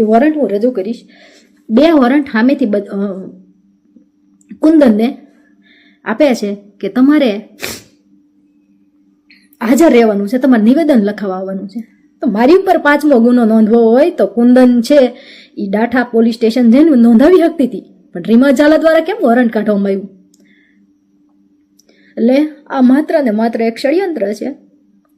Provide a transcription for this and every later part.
એ warrant હું રજૂ કરીશ. બે વોરંટ સામેથી કુંદનને આપ્યા છે કે તમારે હાજર રહેવાનું છે, તમારે નિવેદન લખાવવા આવવાનું છે. તો મારી ઉપર પાંચમો ગુનો નોંધવો હોય તો કુંદન છે એ ડાઠા પોલીસ સ્ટેશન જઈને નોંધાવી શકતી હતી. પણ રીમા ઝાલા દ્વારા કેમ વોરંટ કાઢવામાં આવ્યું? એટલે આ માત્ર ને માત્ર એક ષડયંત્ર છે.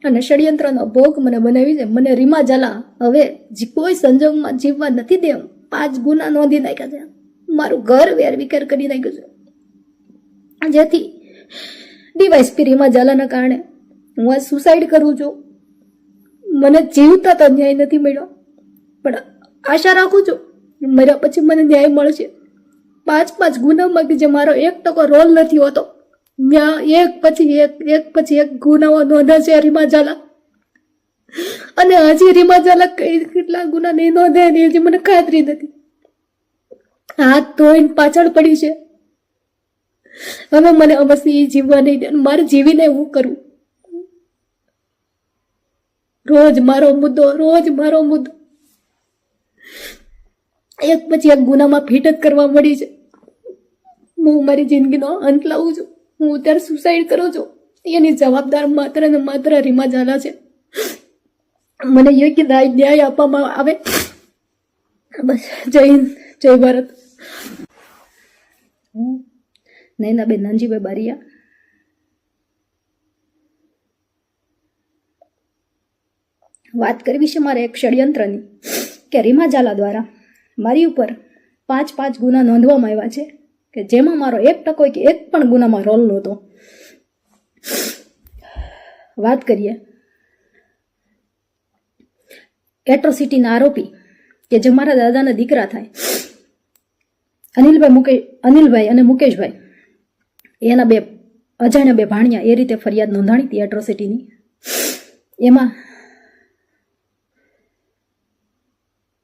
અને ષડયંત્રનો ભોગ મને બનાવી છે મને રીમા ઝાલા, હવે જે કોઈ સંજોગમાં જીવવા નથી દે પાંચ ગુના નોંધી નાખ્યા છે. મારું ઘર વેર વિકેર કરી નાખ્યું છે. જેથી ડીવાયસપી રીમા ઝાલાના કારણે હું આ સુસાઇડ કરું છું. મને જીવતા તો ન્યાય નથી મળ્યો, પણ આશા રાખું છું મર્યા પછી મને ન્યાય મળશે. પાંચ પાંચ ગુનામાં કે જે મારો એક ટકો રોલ નથી હોતો ત્યાં એક પછી એક એક પછી એક ગુનાઓ નોંધા છે રીમા ઝાલા. અને હજી રીમા ઝાલા કઈ કેટલા ગુના નહીં નોંધે ને હજી મને ખાતરી નથી. હાથ ધોઈને પાછળ પડી છે. હવે મને અવશ્ય એ જીવવા નહીં દે મારે જીવીને હું કરું? રોજ મારો મુદ્દો, રોજ મારો મુદ્દો. એક પછી એક ગુનામાં ફિટ જ કરવા મળી છે. હું મારી જિંદગીનો અંત લાવું છું. હું અત્યારે સુસાઇડ કરું છું. એની જવાબદાર માત્ર ને માત્ર રીમા ઝાલા છે. મને યોગ્ય ન્યાય આપવામાં આવે. બસ, જય હિન્દ, જય ભારત. નૈના નૈનાબેન નાનજીભાઈ બારિયા. વાત કરવી છે મારે એક ષડયંત્રની કે રીમા ઝાલા દ્વારા. મારી ઉપર પાંચ પાંચ ગુના નોંધવામાં આવ્યા છે. કે જેમાં મારો એક ટકો કે એક પણ ગુનામાં રોલ નહોતો. વાત કરીએ. એટ્રોસિટીના આરોપી કે જે મારા દાદાના દીકરા થાય. અનિલભાઈ મુકે અનિલભાઈ અને મુકેશભાઈ. એના બે, અજાણ્યા બે ભાણિયા એ રીતે ફરિયાદ નોંધાણી હતી એટ્રોસિટીની. એમાં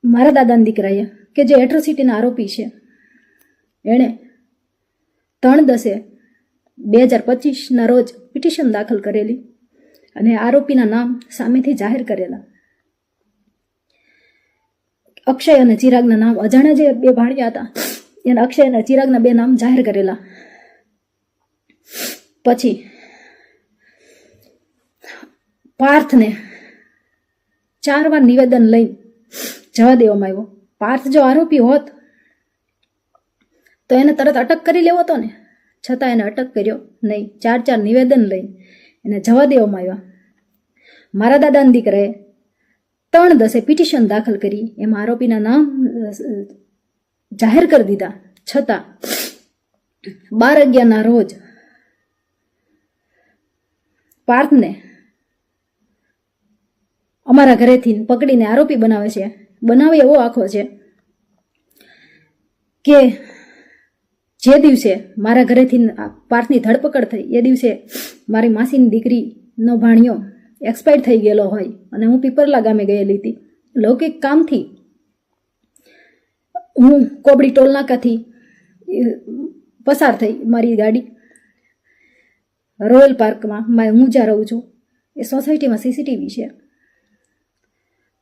મારા દાદાના દીકરાએ, કે જે એટ્રોસિટીના આરોપી છે, એણે ત્રણ દસે બે હજાર પચીસના રોજ પિટિશન દાખલ કરેલી અને આરોપીના નામ સામેથી જાહેર કરેલા. અક્ષય અને ચિરાગના નામ અજાણ્યા જે બે ભાણિયા હતા, એના અક્ષય અને ચિરાગના બે નામ જાહેર કરેલા. પછી પાર્થને ચાર વાર નિવેદન લઈ જવા દેવામાં આવ્યો. પાર્થ જો આરોપી હોત તો એને તરત અટક કરી લેવો હતો ને? છતાં એને અટક કર્યો નહીં. ચાર ચાર નિવેદન લઈ એને જવા દેવામાં આવ્યા. મારા દાદાના દીકરાએ ત્રણ દસે પિટિશન દાખલ કરી. એમાં આરોપીના નામ જાહેર કરી દીધા. છતાં બાર અગિયારના રોજ પાર્થને અમારા ઘરેથી પકડીને આરોપી બનાવે છે. બનાવે એવો આખો છે કે જે દિવસે મારા ઘરેથી પાર્થની ધરપકડ થઈ, એ દિવસે મારી માસીની દીકરીનો ભાણિયો એક્સપાયર થઈ ગયેલો હોય અને હું પીપરલા ગામે ગયેલી હતી. લૌકિક કામથી હું કોબડી ટોલનાકાથી પસાર થઈ મારી ગાડી. રોયલ પાર્કમાં મારે હું જ્યાં રહું છું, એ સોસાયટીમાં સીસીટીવી છે.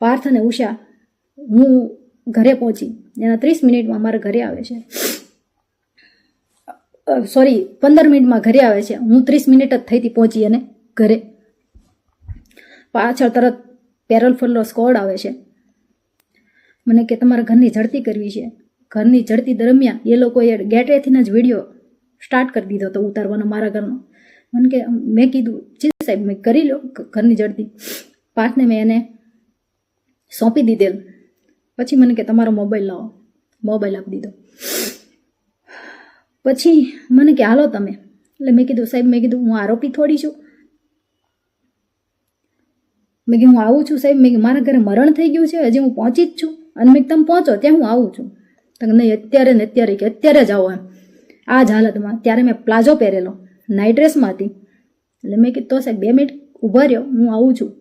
પાર્થ અને ઉષા હું ઘરે પહોંચી. એના ત્રીસ મિનિટમાં મારા ઘરે આવે છે. સોરી પંદર મિનિટમાં ઘરે આવે છે. હું ત્રીસ મિનિટ જ થઈ હતી પહોંચી અને ઘરે પાછળ તરત પેરોલ ફરલો સ્કોડ આવે છે. મને કે તમારા ઘરની ઝડતી કરવી છે. ઘરની ઝડતી દરમિયાન એ લોકોએ ગેટવેથી જ વીડિયો સ્ટાર્ટ કરી દીધો હતો ઉતારવાનો મારા ઘરનો. મને કે મેં કીધું જી સાહેબ, મેં કરી લો ઘરની ઝડતી પાર્થને મેં એને સોંપી દીધેલ. પછી મને કે, તમારો મોબાઈલ લાવો. મોબાઈલ આપી દીધો. પછી મને કે, હાલો તમે. એટલે મેં કીધું, સાહેબ, મેં કીધું, હું આરોપી થોડી છું. મેં કીધું, હું આવું છું સાહેબ. મેં મારા ઘરે મરણ થઈ ગયું છે, હજી હું પહોંચી જ છું. અને મેં તમે પહોંચો, ત્યાં હું આવું છું. તો નહીં, અત્યારે ને અત્યારે કે, અત્યારે જ આવો એમ. આ જ હાલતમાં ત્યારે મેં પ્લાઝો પહેરેલો, નાઇટ ડ્રેસમાં હતી. એટલે મેં કીધું, તો સાહેબ, બે મિનિટ ઊભા રહ્યો, હું આવું છું.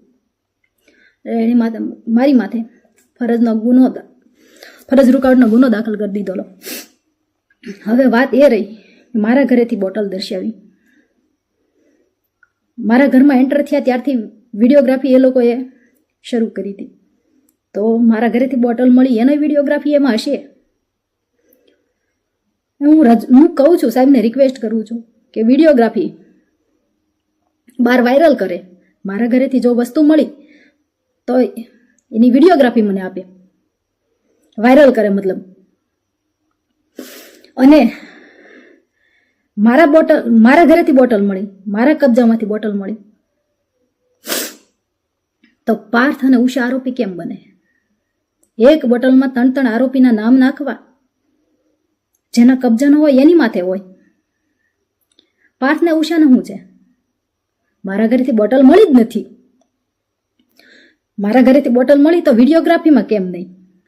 એની માથે, મારી માથે ફરજનો ગુનો ફરજ રૂકાવટનો ગુનો દાખલ કરી દીધો હવે વાત એ રહી મારા ઘરેથી બોટલ દર્શાવી. મારા ઘરમાં એન્ટર થયા ત્યારથી વિડીયોગ્રાફી એ લોકોએ શરૂ કરી હતી. તો મારા ઘરેથી બોટલ મળી, એનો વિડીયોગ્રાફી એમાં હશે? હું રજ, હું કહું છું, સાહેબને રિક્વેસ્ટ કરું છું કે વિડીયોગ્રાફી બહાર વાયરલ કરે. મારા ઘરેથી જો વસ્તુ મળી, તો એની વિડીયોગ્રાફી મને આપે. વાયરલ કરે મતલબ. અને મારા બોટલ, મારા ઘરેથી બોટલ મળી, મારા કબજામાંથી બોટલ મળી. તો પાર્થ અને ઉષા આરોપી કેમ બને? એક બોટલમાં ત્રણ ત્રણ આરોપીના નામ નાખવા. જેના કબજાનો હોય, એની માથે હોય. પાર્થને ઉષાને શું છે? મારા ઘરેથી બોટલ મળી જ નથી. મારા ઘરેથી બોટલ મળી તો વિડીયોગ્રાફીમાં કેમ નહીં?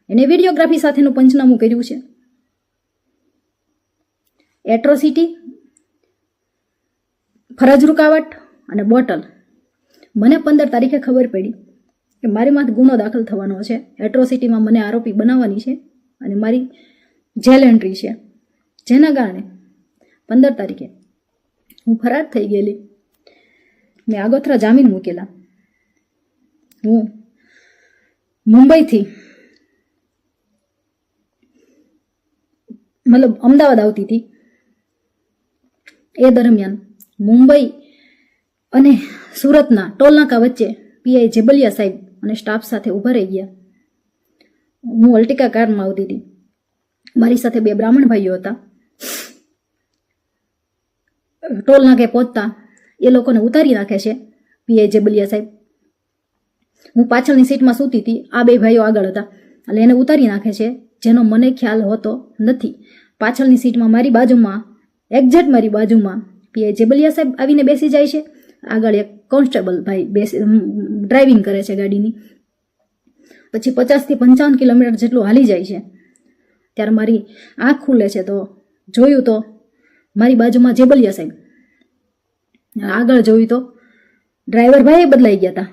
એને વિડીયોગ્રાફી સાથેનું પંચનામું કર્યું છે. એટ્રોસિટી, ફરજ રૂકાવટ અને બોટલ. મને પંદર તારીખે ખબર પડી કે મારી માથે ગુનો દાખલ થવાનો છે. એટ્રોસિટીમાં મને આરોપી બનાવવાની છે અને મારી જેલ એન્ટ્રી છે. જેના કારણે પંદર તારીખે હું ફરાર થઈ ગયેલી. મેં આગોતરા જામીન મૂકેલા. હું મુંબઈથી મતલબ અમદાવાદ આવતી હતી. એ દરમિયાન મુંબઈ અને સુરતના ટોલનાકા વચ્ચે પીઆઈ જેબલિયા સાહેબ અને સ્ટાફ સાથે ઊભા રહી ગયા. હું અલ્ટિકા કારમાં આવતી હતી. મારી સાથે બે બ્રાહ્મણ ભાઈઓ હતા. ટોલ નાકે પહોંચતા એ લોકોને ઉતારી નાખે છે પીઆઈ જેબલિયા સાહેબ. હું પાછળની સીટમાં સૂતી હતી. આ બે ભાઈઓ આગળ હતા. એટલે એને ઉતારી નાખે છે, જેનો મને ખ્યાલ હોતો નથી. પાછળની સીટમાં મારી બાજુમાં એક્ઝેક્ટ મારી બાજુમાં પીઆઈ જેબલિયા સાહેબ આવીને બેસી જાય છે. આગળ એક કોન્સ્ટેબલ ભાઈ બેસી ડ્રાઇવિંગ કરે છે ગાડીની. પછી પચાસથી પંચાવન કિલોમીટર જેટલું હાલી જાય છે. ત્યારે મારી આંખ ખુલે છે તો જોયું તો મારી બાજુમાં જેબલિયા સાહેબ. આગળ જોયું તો ડ્રાઈવર ભાઈ બદલાઈ ગયા હતા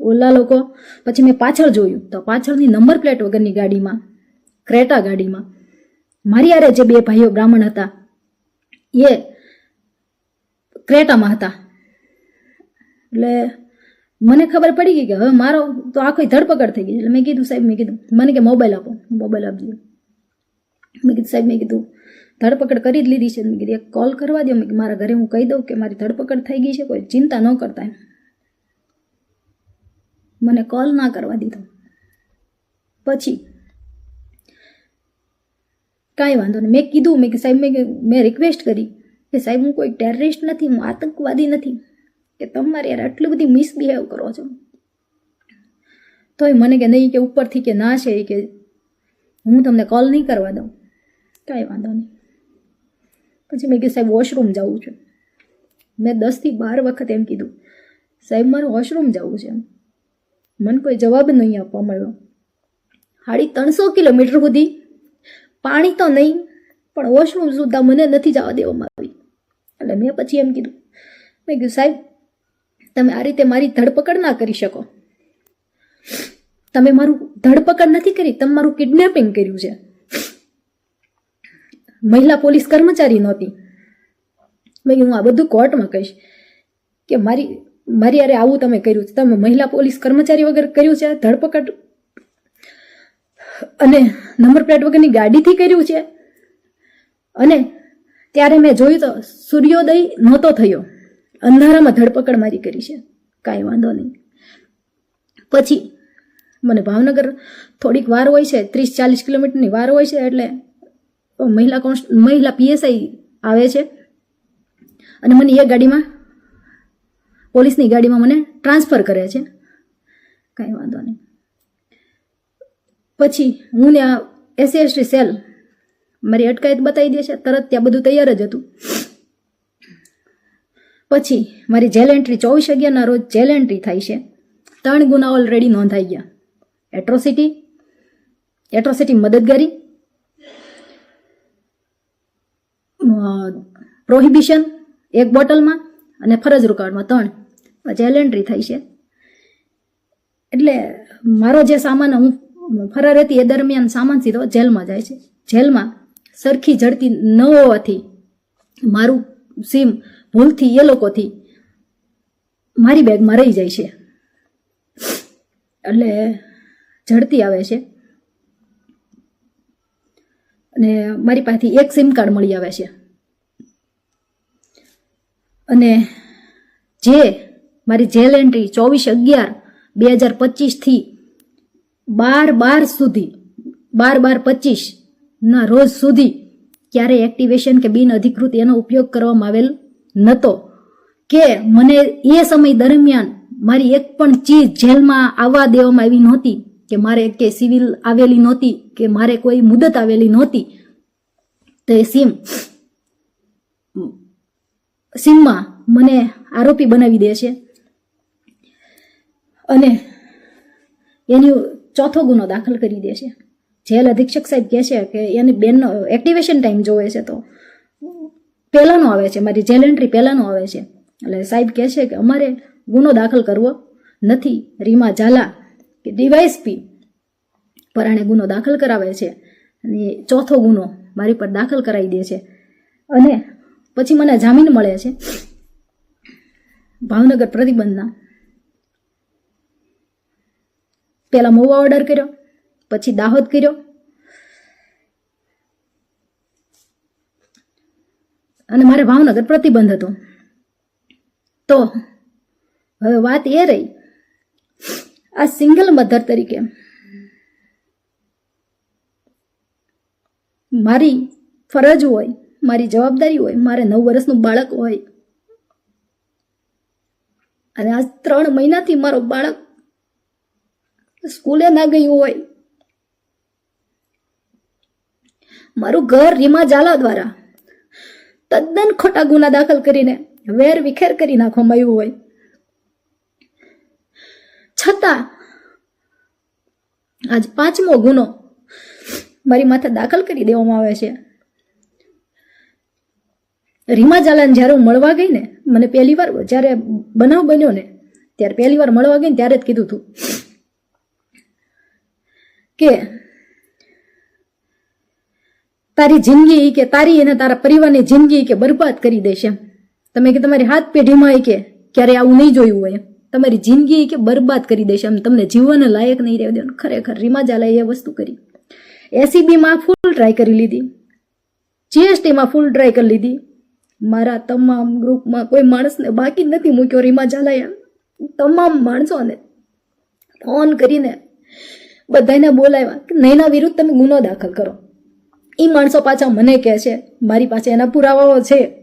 ઓલા લોકો, પછી મેં પાછળ જોયું તો પાછળની નંબર પ્લેટ વગરની ગાડીમાં, ક્રેટા ગાડીમાં. મારી આરે જે બે ભાઈઓ બ્રાહ્મણ હતા એ ક્રેટામાં હતા. એટલે મને ખબર પડી ગઈ કે હવે મારો તો આખી ધરપકડ થઈ ગઈ. એટલે મેં કીધું, સાહેબ, મેં કીધું, મને કે મોબાઈલ આપો. મોબાઈલ આપજો મેં કીધું, સાહેબ, મેં કીધું, ધરપકડ કરી જ લીધી છે. મેં કીધું, એક કોલ કરવા દો મેં કે મારા ઘરે હું કહી દઉં કે મારી ધરપકડ થઈ ગઈ છે, કોઈ ચિંતા ન કરતા એમ. મને કોલ ના કરવા દીધો. પછી કાંઈ વાંધો નહીં. મેં કીધું, મેં કે સાહેબ, મેં મેં રિક્વેસ્ટ કરી કે સાહેબ, હું કોઈ ટેરરિસ્ટ નથી, હું આતંકવાદી નથી, કે તમારે યાર આટલી બધી મિસબિહેવ કરો છો. તોય મને કે નહીં, કે ઉપરથી કે ના છે, એ કે હું તમને કોલ નહીં કરવા દઉં. કાંઈ વાંધો નહીં. પછી મેં કીધું, સાહેબ વોશરૂમ જવું છે. મેં દસથી બાર વખત એમ કીધું, સાહેબ, મારે વોશરૂમ જવું છે મને કોઈ જવાબ નહીં આપવા મળ્યો. સાડી ત્રણસો કિલોમીટર સુધી પાણી તો નહીં, પણ વોશરૂમ સુદ્ધા મને નથી જવા દેવામાં આવી. એટલે મેં પછી એમ કીધું, મેં કીધું, સાહેબ, તમે આ રીતે મારી ધરપકડ ના કરી શકો. તમે મારું ધરપકડ નથી કરી, તમે મારું કિડનેપિંગ કર્યું છે. મહિલા પોલીસ કર્મચારી નહોતી. મેં કીધું, હું આ બધું કોર્ટમાં કહીશ કે મારી મારી યારે આવું તમે કર્યું તમે મહિલા પોલીસ કર્મચારી વગર કર્યું છે ધરપકડ અને નંબર પ્લેટ વગરની ગાડીથી કર્યું છે. અને ત્યારે મેં જોયું તો સૂર્યોદય નહોતો થયો. અંધારામાં ધરપકડ મારી કરી છે. કાંઈ વાંધો નહીં. પછી મને ભાવનગર થોડીક વાર હોય છે, ત્રીસ ચાલીસ કિલોમીટરની વાર હોય છે, એટલે મહિલા કોન્સ્ટ મહિલા પીએસઆઈ આવે છે. અને મને એ ગાડીમાં, પોલીસની ગાડીમાં મને ટ્રાન્સફર કરે છે. કાંઈ વાંધો નહીં. પછી હું ને એસસી સેલ, મારી અટકાયત બતાવી દે છે તરત ત્યાં બધું તૈયાર જ હતું. પછી મારી જેલ એન્ટ્રી ચોવીસ અગિયારના રોજ જેલ એન્ટ્રી થાય છે. ત્રણ ગુના ઓલરેડી નોંધાઈ ગયા. એટ્રોસિટી એટ્રોસિટી મદદગારી પ્રોહિબિશન એક બોટલમાં અને ફરજ રૂકાવટમાં ત્રણ. જેલ એન્ટ્રી થઈ છે. એટલે મારો જે સામાન હું ફરાર હતી એ દરમિયાન સામાન સીધો જેલમાં જાય છે. જેલમાં સરખી જડતી ન હોવાથી, મારું સીમ ભૂલથી એ લોકોથી મારી બેગમાં રહી જાય છે. એટલે ઝડપી આવે છે. અને મારી પાસેથી એક સિમ કાર્ડ મળી આવે છે. અને જે મારી જેલ એન્ટ્રી ચોવીસ અગિયાર બે હજાર પચીસથી બાર બાર સુધી, બાર બાર પચીસ ના રોજ સુધી ક્યારે એક્ટિવેશન કે બિન અધિકૃત એનો ઉપયોગ કરવામાં આવેલ નહોતો કે મને એ સમય દરમિયાન મારી એક પણ ચીજ જેલમાં આવવા દેવામાં આવી નહોતી, કે મારે કે સિવિલ આવેલી નહોતી, કે મારે કોઈ મુદત આવેલી નહોતી, તો એ સિમ, સિમમાં મને આરોપી બનાવી દે છે. અને એની ચોથો ગુનો દાખલ કરી દે છે. જેલ અધિક્ષક સાહેબ કહે છે કે એની બેનનો એક્ટિવેશન ટાઈમ જોવે છે તો પહેલાંનો આવે છે, મારી જેલ એન્ટ્રી પહેલાંનો આવે છે. એટલે સાહેબ કહે છે કે અમારે ગુનો દાખલ કરવો નથી. રીમા ઝાલા કે ડીવાયસપી પરાણે ગુનો દાખલ કરાવે છે અને ચોથો ગુનો મારી પર દાખલ કરાવી દે છે. અને પછી મને જામીન મળે છે. ભાવનગર પ્રતિબંધના પહેલા મોવા ઓર્ડર કર્યો, પછી દાહોદ કર્યો. અને મારે ભાવનગર પ્રતિબંધ હતો. તો હવે વાત એ રહી, આ સિંગલ મધર તરીકે મારી ફરજ હોય, મારી જવાબદારી હોય, મારે નવ વર્ષનું બાળક હોય. અને આ ત્રણ મહિનાથી મારો બાળક સ્કૂલે ના ગયું હોય. મારું ઘર રીમા ઝાલા દ્વારા તદ્દન ખોટા ગુના દાખલ કરીને વેર વિખેર કરી નાખવામાં આવ્યું હોય. છતાં આજ પાંચમો ગુનો મારી માથે દાખલ કરી દેવામાં આવે છે. રીમા ઝાલાને જ્યારે હું મળવા ગઈ ને મને પહેલી વાર જ્યારે બનાવ બન્યો ને, ત્યારે પહેલી વાર મળવા ગઈ ને ત્યારે જ કીધું હતું કે તારી જિંદગી કે તારી અને તારા પરિવારની જિંદગી કે બરબાદ કરી દેશે તમે કે તમારી હાથ પેઢીમાં કે ક્યારે આવું નહીં જોયું હોય તમારી જિંદગી કે બરબાદ કરી દેશે એમ. તમને જીવન લાયક નહીં રહેવા દેવાનું. ખરેખર રીમા ઝાલાએ એ વસ્તુ કરી. એસીબીમાં ફૂલ ટ્રાય કરી લીધી. જીએસટીમાં ફૂલ ટ્રાય કરી લીધી. મારા તમામ ગ્રુપમાં કોઈ માણસને બાકી નથી મૂક્યો રીમા ઝાલાએ. તમામ માણસોને ફોન કરીને બધાને બોલાવ્યા કે નૈના વિરુદ્ધ તમે ગુનો દાખલ કરો. એ માણસો પાછા મને કહે છે, મારી પાસે એના પુરાવાઓ છે.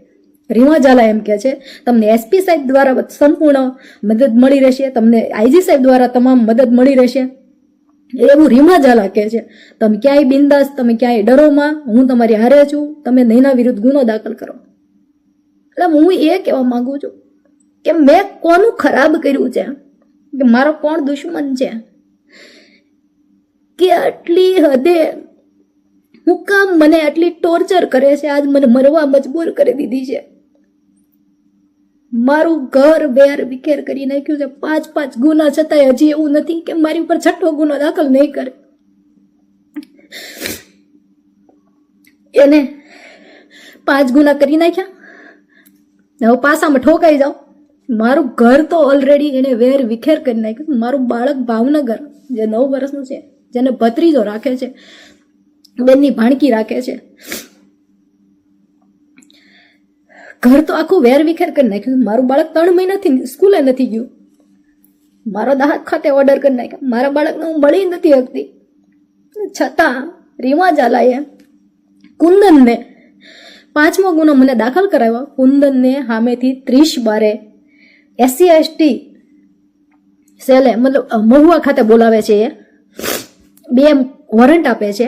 રીમા ઝાલા એમ કહે છે, તમને એસપી સાહેબ દ્વારા સંપૂર્ણ મદદ મળી રહેશે, તમને આઈજી સાહેબ દ્વારા તમામ મદદ મળી રહેશે. એવું રીમા ઝાલા કહે છે, તમે ક્યાંય બિંદાસ, તમે ક્યાંય ડરોમાં, હું તમારી હારે છું, તમે નૈના વિરુદ્ધ ગુનો દાખલ કરો. એટલે હું એ કહેવા માગું છું કે મેં કોનું ખરાબ કર્યું છે? કે મારો કોણ દુશ્મન છે? કે આટલી હદે હું કામ મને આટલી ટોર્ચર કરે છે? આજ મને મરવા મજબૂર કરી દીધી છે. મારું ઘર વેર વિખેર કરી નાખ્યું છે. પાંચ પાંચ ગુના છતાંય હજી એવું નથી કે મારી ઉપર છઠ્ઠો ગુનો દાખલ નહીં કરે. એને પાંચ ગુના કરી નાખ્યા. હવે પાસામાં ઠોકાઈ જાઓ. મારું ઘર તો ઓલરેડી એને વેર વિખેર કરી નાખ્યું મારું બાળક ભાવનગર, જે નવ વર્ષનું છે. જેને ભત્રીજો રાખે છે, બેનની ભાણકી રાખે છે. ઘર તો આખું વેર વિખેર કરી નાખ્યું. મારું બાળક ત્રણ મહિનાથી સ્કૂલે નથી ગયું. મારો દાહત ખાતે ઓર્ડર કરી નાખ્યો. મારા બાળકને હું મળી નથી શકતી. છતાં રીમા ચાલાએ કુંદનને પાંચમો ગુનો મને દાખલ કરાવ્યો. કુંદનને સામેથી ત્રીસ બારે એસસી, એસટી સેલે, મતલબ મહુવા ખાતે બોલાવે છે એ. બે વોરંટ આપે છે.